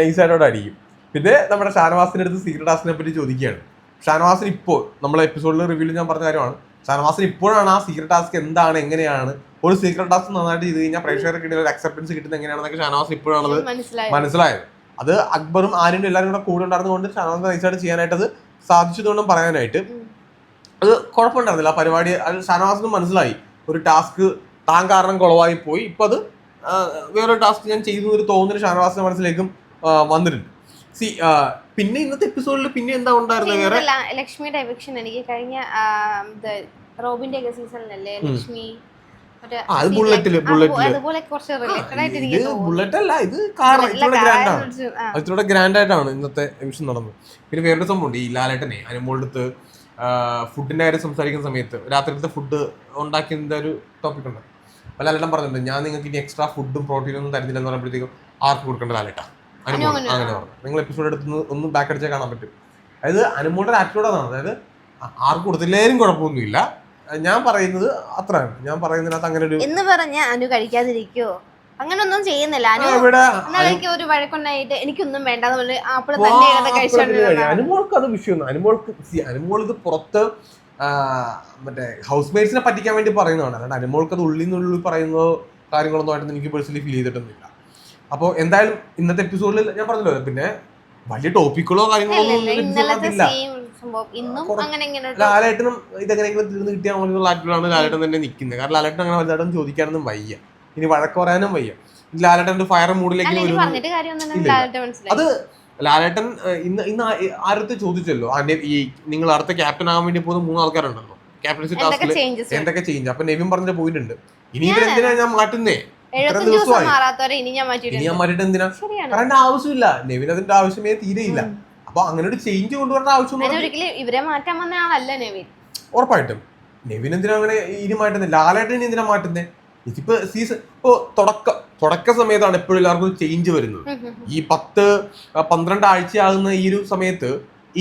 നൈസായിട്ടോടെ അടിക്കും. പിന്നെ നമ്മുടെ ഷാനവാസിന്റെ അടുത്ത് സീക്രട്ട് ആസിനെ പറ്റി ചോദിക്കുകയാണ്. ഷാനവാസിന് ഇപ്പോൾ നമ്മളെ എപ്പിസോഡിൽ റിവ്യൂവിൽ ഞാൻ പറഞ്ഞ കാര്യമാണ്. ഷാനവാസിന് ഇപ്പോഴാണ് ആ സീക്രട്ട് ടാസ്ക് എന്താണ് എങ്ങനെയാണ്? ഒരു സീക്രട്ട് ടാസ്ക് നന്നായിട്ട് ചെയ്ത് കഴിഞ്ഞാൽ പ്രേക്ഷകർക്ക് ഇടയിൽ ഒരു അക്സെപ്റ്റൻസ് കിട്ടുന്നത് എങ്ങനെയാണെന്നൊക്കെ ഷാനവാസ് ഇപ്പോഴാണത് മനസ്സിലായി മനസ്സിലായത്. അത് അക്ബറും ആര്യനും എല്ലാവരും കൂടെ കൂടെ ഉണ്ടായിരുന്നതുകൊണ്ട് ഷാനവാസ് നൈസായിട്ട് ചെയ്യാനായിട്ട് അത് സാധിച്ചതുകൊണ്ടും പറയാനായിട്ട് അത് കുഴപ്പമുണ്ടായിരുന്നില്ല. ആ പരിപാടി അത് ഷാനവാസിനും മനസ്സിലായി. ഒരു ടാസ്ക് താൻ കാരണം കുളവായി പോയി. ഇപ്പം അത് ആ, വേറൊരു ടാസ്ക് ഞാൻ ചെയ്തു ഒരു തോന്നുന്ന ഷാനവാസിന്റെ മനസ്സിലേക്കും വന്നിട്ടുണ്ട്. സി പിന്നെ ഇന്നത്തെ എപ്പിസോഡിൽ പിന്നെ എന്താ ഉണ്ടായിരുന്നത് വേറെ? ലക്ഷ്മിയുടെ എവിക്ഷൻ എനിക്ക് കഴിഞ്ഞ റോബിന്റെ ഒക്കെ സീസണിലല്ലേ ലക്ഷ്മി അത് ബുള്ളറ്റിൽ, ബുള്ളറ്റിൽ. ബുള്ളറ്റ് അല്ല ഇത് കാർ ഗ്രാൻഡ് ആണ്. ഗ്രാൻഡ് ആയിട്ടാണ് ഇന്നത്തെ എമിഷൻ നടന്നത്. പിന്നെ വേറൊരു സംഭവമുണ്ട് ഈ ലാലേട്ടനെ അനുമോളടുത്ത് ഫുഡിന്റെ കാര്യം സംസാരിക്കുന്ന സമയത്ത് രാത്രിയിലത്തെ ഫുഡ് ഉണ്ടാക്കിയതിന്റെ ഒരു ടോപ്പിക് ഉണ്ട്? അപ്പൊ ലാലേട്ടൻ പറഞ്ഞിട്ടുണ്ട് ഞാൻ നിങ്ങൾക്ക് ഇനി എക്സ്ട്രാ ഫുഡും പ്രോട്ടീനും ഒന്നും തരുന്നില്ല എന്ന് പറയുമ്പോഴത്തേക്കും ആർക്ക് കൊടുക്കേണ്ട ലാലേട്ട? അനുമോൾ അങ്ങനെ പറഞ്ഞു നിങ്ങൾ എപ്പിസോഡ് എടുത്ത് ഒന്ന് ബാക്ക് അടിച്ചാൽ കാണാൻ പറ്റും. അതായത് അനുമോളുടെ ആറ്റിറ്റ്യൂഡ് അതാണ്. അതായത് ആർക്ക് കൊടുത്തില്ലേലും കുഴപ്പമൊന്നുമില്ല. ഞാൻ പറയുന്നത് അത്രയാണ്. ഞാൻ പറയുന്നതിനകത്ത് അങ്ങനെ ഒരു എന്ന് പറഞ്ഞ അനു കഴിക്കാതിരിക്കോ? അങ്ങനൊന്നും ചെയ്യുന്നില്ല. അനു ഒരു വഴക്കുണ്ടായിട്ട് എനിക്കൊന്നും വേണ്ട അനുമോൾക്ക് അത് വിഷയമൊന്നും അനുമോൾക്ക് അനുമോൾ ഇത് പുറത്ത് മറ്റേ ഹൗസ് മേറ്റ്സിനെ പറ്റിക്കാൻ വേണ്ടി പറയുന്നതാണ്. അല്ലാണ്ട് അനുമോൾക്ക് അത് ഉള്ളിൽ നിന്നുള്ളിൽ പറയുന്ന കാര്യങ്ങളൊന്നും ആയിട്ട് എനിക്ക് പേഴ്സണലി ഫീൽ ചെയ്തിട്ടൊന്നുമില്ല. അപ്പോൾ എന്തായാലും ഇന്നത്തെ എപ്പിസോഡിൽ ഞാൻ പറഞ്ഞല്ലോ പിന്നെ വലിയ ടോപ്പിക്കുകളോ കാര്യങ്ങളോ ഒന്നും ലാലേട്ടനും ഇതെങ്ങനെയെങ്കിലും തീർന്ന് കിട്ടിയാൽ മതി എന്നുള്ള ആറ്റിലാണ് ലാലേട്ടൻ തന്നെ നിൽക്കുന്നത്. കാരണം ലാലേട്ടൻ അങ്ങനെ വലുതായിട്ടും ചോദിക്കാനൊന്നും വയ്യ. ഇനി വഴക്ക് പറയാനും വയ്യ. ലാലേട്ടൻ ഒരു ഫയർ മൂഡിലേക്ക് അത് ലാലേട്ടൻ ഇന്ന് ഇന്ന് ആരത്ത് ചോദിച്ചല്ലോ. ഈ നിങ്ങൾ അടുത്ത ക്യാപ്റ്റൻ ആകാൻ വേണ്ടി പോകുന്ന മൂന്ന് ആൾക്കാരുണ്ടല്ലോ. ക്യാപ്റ്റൻസി ടാസ്കിൽ എന്തൊക്കെ ചേഞ്ച് അപ്പൊ നെവിൻ പറഞ്ഞ പോയിന്റ് ഉണ്ട്. ഇനി ഇവരെന്തിനാ ഞാൻ മാറ്റുന്നേ. ഇനി ഞാൻ ഇനി മാറ്റിട്ട് എന്തിനാ? പറയേണ്ട ആവശ്യമില്ല. നെവിൻ അതിന്റെ ആവശ്യമേ തീരെയില്ല. അപ്പൊ അങ്ങനെ ഒരു ചേഞ്ച് കൊണ്ടുവരേണ്ട ആവശ്യം ഇവരെ മാറ്റാൻ വന്ന ആളല്ല നെവിൻ. ഉറപ്പായിട്ടും. നെവിൻ എന്തിനാ അങ്ങനെ ഇനി മാറ്റുന്നത് ലാലേട്ടൻ ഇനി എന്തിനാ മാറ്റുന്നത് ഇതിപ്പോ സീസൺ ഇപ്പോ തുടക്ക. തുടക്ക സമയത്താണ് എപ്പോഴും എല്ലാവർക്കും ഒരു ചേഞ്ച് വരുന്നത്. ഈ പത്ത് പന്ത്രണ്ട് ആഴ്ചയാകുന്ന ഈ ഒരു സമയത്ത്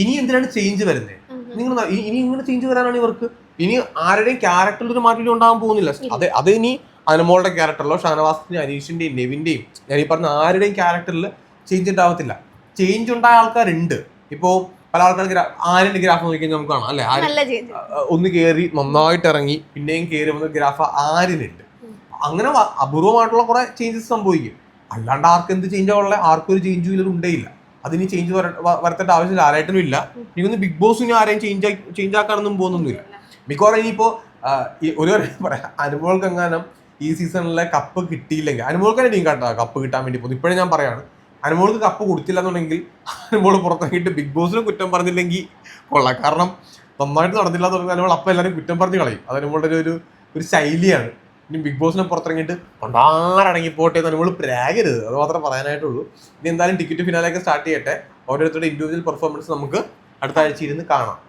ഇനി എന്തിനാണ് ചേഞ്ച് വരുന്നത്. നിങ്ങൾ ഇനി ഇങ്ങനെ ചേഞ്ച് വരാനാണ് ഇവർക്ക്. ഇനി ആരുടെയും ക്യാരക്ടറിൽ ഒരു മാറ്റം ഉണ്ടാകാൻ പോകുന്നില്ല. അതെ അത് ഇനി അനുമോളുടെ ക്യാരക്ടറിലോ ഷാനവാസിന്റെയും അനീഷിന്റെയും നെവിന്റെയും ഞാൻ ഈ പറഞ്ഞ ആരുടെയും ക്യാരക്ടറിൽ ചേഞ്ച് ഉണ്ടാവത്തില്ല. ചേഞ്ച് ഉണ്ടായ ആൾക്കാരുണ്ട്. ഇപ്പോ പല ആൾക്കാർ ആരുടെ ഗ്രാഫ് നോക്കിക്കഴിഞ്ഞാൽ നമുക്ക് കാണാം അല്ലെ? ഒന്ന് കയറി നന്നായിട്ട് ഇറങ്ങി പിന്നെയും കയറി വന്ന ഗ്രാഫ് ആരിനുണ്ട്. അങ്ങനെ അപൂർവമായിട്ടുള്ള കുറെ ചേഞ്ചസ് സംഭവിക്കും. അല്ലാണ്ട് ആർക്ക് എന്ത് ചേഞ്ച് ഉള്ള ആർക്കും ഒരു ചേഞ്ച് ഇതിൽ ഉണ്ടേയില്ല. അതിന് ചേഞ്ച് വരത്തേണ്ട ആവശ്യം ആരായിട്ടും ഇല്ല. എനിക്കൊന്ന് ബിഗ് ബോസ് ഇനി ആരെയും ചേഞ്ച് ചേഞ്ച് ആക്കാനൊന്നും പോകുന്നൊന്നുമില്ല മിക്കവാറും ഇനിയിപ്പോ ആ, ഈ ഒരു പറയാം. എങ്ങാനും ഈ സീസണിലെ കപ്പ് കിട്ടിയില്ലെങ്കിൽ അനുഭവക്കാൻ ടീം കേട്ടോ കപ്പ് കിട്ടാൻ വേണ്ടി പോകുന്നു ഇപ്പോഴും ഞാൻ പറയാണ് അനുമോൾക്ക് കപ്പ് കൊടുത്തില്ല എന്നുണ്ടെങ്കിൽ അനുമോൾ പുറത്തിറങ്ങിയിട്ട് ബിഗ് ബോസിനും കുറ്റം പറഞ്ഞില്ലെങ്കിൽ കൊള്ളാം. കാരണം നന്നായിട്ട് നടന്നില്ല എന്ന് പറഞ്ഞാൽ അനുമോൾ അപ്പം എല്ലാവരും കുറ്റം പറഞ്ഞ് കളയും. അത് അനുമോളുടെ ഒരു ഒരു ശൈലിയാണ്. ഇനി ബിഗ് ബോസിനെ പുറത്തിറങ്ങിയിട്ട് കൊണ്ടാറടങ്ങി പോട്ടെ എന്ന് നമ്മൾ പ്രാഗരുത്. അത് മാത്രമേ പറയാനായിട്ടുള്ളൂ. ഇനി എന്തായാലും ടിക്കറ്റ് ഫിനാലൊക്കെ സ്റ്റാർട്ട് ചെയ്യട്ടെ. ഓരോരുത്തരുടെ ഇൻഡിവിജ്വൽ പെർഫോമൻസ് നമുക്ക് അടുത്ത ആഴ്ച ഇരുന്ന് കാണാം.